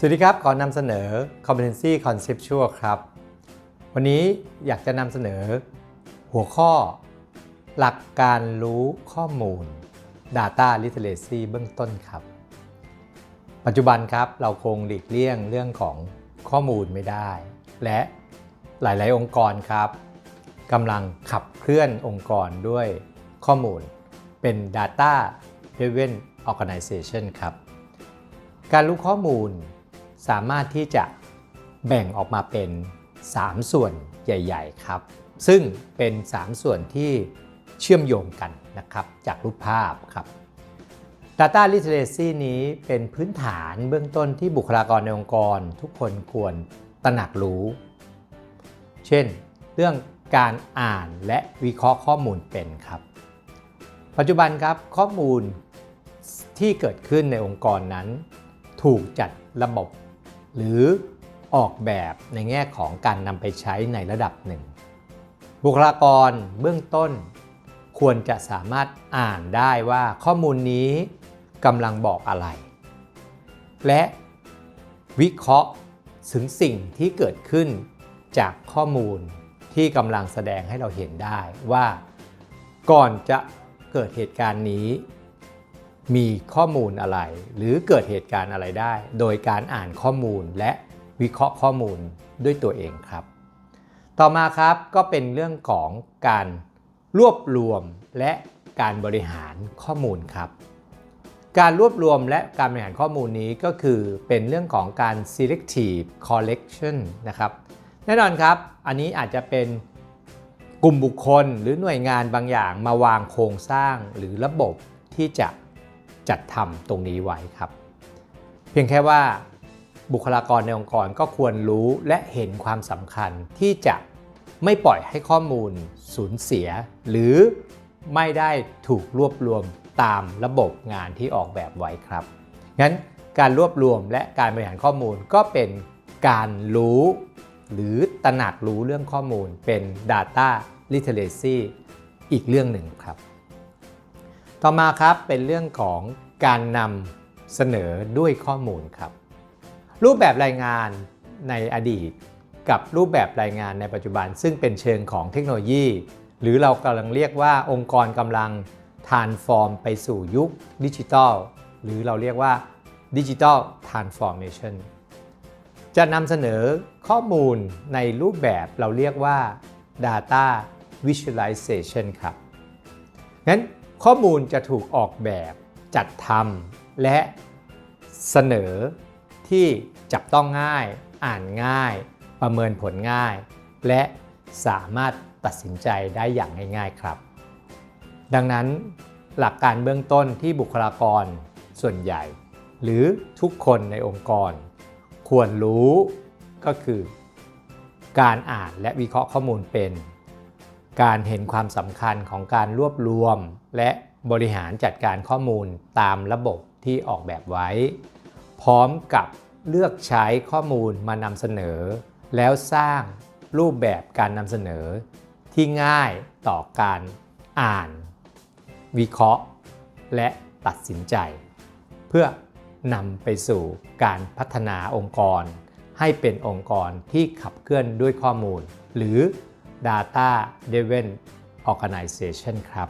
สวัสดีครับขอนำเสนอ Competency Conceptual ครับ วันนี้อยากจะนำเสนอ หัวข้อ หลักการรู้ข้อมูล Data Literacy เบื้องต้นครับ ปัจจุบันครับเราคงหลีกเลี่ยงเรื่องของข้อมูลไม่ได้ และหลายๆ องค์กรครับกำลังขับเคลื่อนองค์กรด้วยข้อมูล เป็น Data Driven Organization ครับ การรู้ข้อมูล สามารถที่จะแบ่งออกมาเป็น 3 ส่วนใหญ่ ๆ ครับ ซึ่งเป็น 3 ส่วนที่เชื่อมโยงกันนะครับจากรูปภาพครับ Data Literacy นี้เป็นพื้นฐานเบื้องต้นที่บุคลากรในองค์กร ทุกคนควรตระหนักรู้ เช่น เรื่องการอ่านและวิเคราะห์ข้อมูลเป็นครับ ปัจจุบันครับข้อมูลที่เกิดขึ้นในองค์กรนั้น ถูกจัดระบบ หรือออกแบบในแง่ของการนำไปใช้ในระดับหนึ่ง บุคลากรเบื้องต้น ควรจะสามารถอ่านได้ว่าข้อมูลนี้กำลังบอกอะไร และวิเคราะห์ถึงสิ่งที่เกิดขึ้นจากข้อมูลที่กำลังแสดงให้เราเห็นได้ว่าก่อนจะเกิดเหตุการณ์นี้ มีข้อมูลอะไร หรือเกิดเหตุการณ์อะไรได้ โดยการอ่านข้อมูลและวิเคราะห์ข้อมูลด้วยตัวเองครับ ต่อมาครับก็เป็นเรื่องของการรวบรวมและการบริหารข้อมูลครับ การรวบรวมและการบริหารข้อมูลนี้ก็คือเป็นเรื่องของการ selective collection นะครับ แน่นอนครับ อันนี้อาจจะเป็นกลุ่มบุคคลหรือหน่วยงานบางอย่างมาวางโครงสร้างหรือระบบที่จะ จัดทำตรงนี้ไว้ครับ เพียงแค่ว่าบุคลากรในองค์กรก็ควรรู้และเห็นความสำคัญที่จะไม่ปล่อยให้ข้อมูลสูญเสีย หรือไม่ได้ถูกรวบรวมตามระบบงานที่ออกแบบไว้ครับ งั้นการรวบรวมและการบริหารข้อมูลก็เป็นการรู้ หรือตระหนักรู้เรื่องข้อมูลเป็น Data Literacy อีกเรื่องหนึ่งครับ ต่อมาครับเป็นเรื่องของการนำเสนอด้วยข้อมูลครับ รูปแบบรายงานในอดีต กับรูปแบบรายงานในปัจจุบัน ซึ่งเป็นเชิงของเทคโนโลยี หรือเรากำลังเรียกว่าองค์กรกำลังทานฟอร์มไปสู่ยุคดิจิทัลหรือเราเรียกว่าดิจิทัลทานส์ฟอร์เมชันจะนำเสนอข้อมูลในรูปแบบเราเรียกว่า Data Visualization ครับงั้น ข้อมูลจะถูกออกแบบจัดทำและเสนอที่จับต้องง่าย อ่านง่าย ประเมินผลง่าย และสามารถตัดสินใจได้อย่างง่ายๆครับ ดังนั้นหลักการเบื้องต้นที่บุคลากรส่วนใหญ่ หรือทุกคนในองค์กร ควรรู้ก็คือ การอ่านและวิเคราะห์ข้อมูลเป็น การเห็นความสำคัญของการรวบรวม และบริหารจัดการข้อมูลตามระบบที่ออกแบบไว้ พร้อมกับเลือกใช้ข้อมูลมานำเสนอ แล้วสร้างรูปแบบการนำเสนอ ที่ง่ายต่อการอ่าน วิเคราะห์ และตัดสินใจ เพื่อนำไปสู่การพัฒนาองค์กร ให้เป็นองค์กรที่ขับเคลื่อนด้วยข้อมูล หรือ Data Driven Organization ครับ